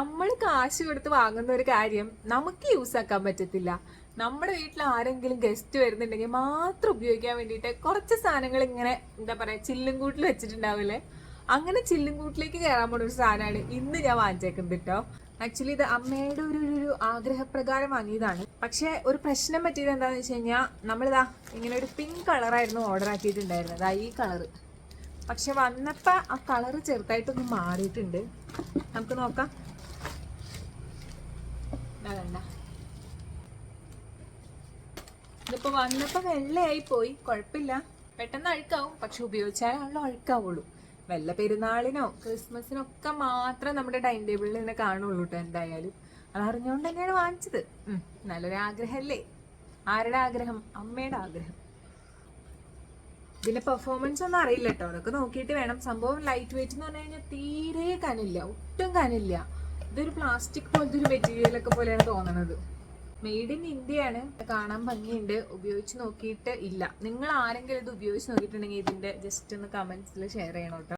നമ്മൾ കാശ് കൊടുത്ത് വാങ്ങുന്ന ഒരു കാര്യം നമുക്ക് യൂസ് ആക്കാൻ പറ്റത്തില്ല. നമ്മുടെ വീട്ടിൽ ആരെങ്കിലും ഗസ്റ്റ് വരുന്നുണ്ടെങ്കിൽ മാത്രം ഉപയോഗിക്കാൻ വേണ്ടിയിട്ട് കുറച്ച് സാധനങ്ങൾ ഇങ്ങനെ എന്താ പറയാ ചില്ലും കൂട്ടിൽ വെച്ചിട്ടുണ്ടാവില്ലേ? അങ്ങനെ ചില്ലും കൂട്ടിലേക്ക് കയറാൻ പോണ ഒരു സാധനമാണ് ഇന്ന് ഞാൻ വാങ്ങിച്ചേക്കുന്നത് കേട്ടോ ആക്ച്വലി ഇത് അമ്മയുടെ ഒരു- ഒരു ആഗ്രഹപ്രകാരം വാങ്ങിയതാണ്. പക്ഷേ ഒരു പ്രശ്നം പറ്റിയത് എന്താണെന്ന് വെച്ച് കഴിഞ്ഞാൽ നമ്മളിതാ ഇങ്ങനെ ഒരു പിങ്ക് കളറായിരുന്നു ഓർഡർ ആക്കിയിട്ടുണ്ടായിരുന്നത്. ആ ഈ കളറ് പക്ഷെ വന്നപ്പോൾ ആ കളറ് ചെറുതായിട്ടൊന്ന് മാറിയിട്ടുണ്ട്. നമുക്ക് നോക്കാം. ദാ കണ്ട ഇതിപ്പോ വന്നപ്പോ വെള്ളയായി പോയി കുഴപ്പമില്ല പെട്ടെന്ന് അഴുക്കാവും. പക്ഷെ ഉപയോഗിച്ചാലാണല്ലോ അഴുക്കാവുള്ളൂ. വെള്ള പെരുന്നാളിനോ ക്രിസ്മസിനോ ഒക്കെ മാത്രം നമ്മുടെ ടൈം ടേബിളിൽ തന്നെ കാണുള്ളൂ കേട്ടോ എന്തായാലും. അത് അറിഞ്ഞുകൊണ്ട് തന്നെയാണ് വാങ്ങിച്ചത്. നല്ലൊരു ആഗ്രഹമല്ലേ ആരുടെ ആഗ്രഹം? അമ്മയുടെ ആഗ്രഹം. ഇതിന്റെ പെർഫോമൻസ് ഒന്നും അറിയില്ല കേട്ടോ അതൊക്കെ നോക്കിയിട്ട് വേണം. സംഭവം ലൈറ്റ് വെയിറ്റ് എന്ന് പറഞ്ഞു കഴിഞ്ഞാൽ തീരെ കനില്ല ഒട്ടും കനില്ല ഇതൊരു പ്ലാസ്റ്റിക് പോലത്തെ ഒരു മെറ്റീരിയൽ ഒക്കെ പോലെയാണ് തോന്നുന്നത് മെയ്ഡ് ഇൻ ഇന്ത്യയാണ്. കാണാൻ ഭംഗിയുണ്ട്. ഉപയോഗിച്ച് നോക്കിയിട്ട് ഇല്ല. നിങ്ങൾ ആരെങ്കിലും ഇത് ഉപയോഗിച്ച് നോക്കിയിട്ടുണ്ടെങ്കിൽ ഇതിന്റെ ജസ്റ്റ് ഒന്ന് കമന്റ്സിൽ ഷെയർ ചെയ്യണം കേട്ടോ.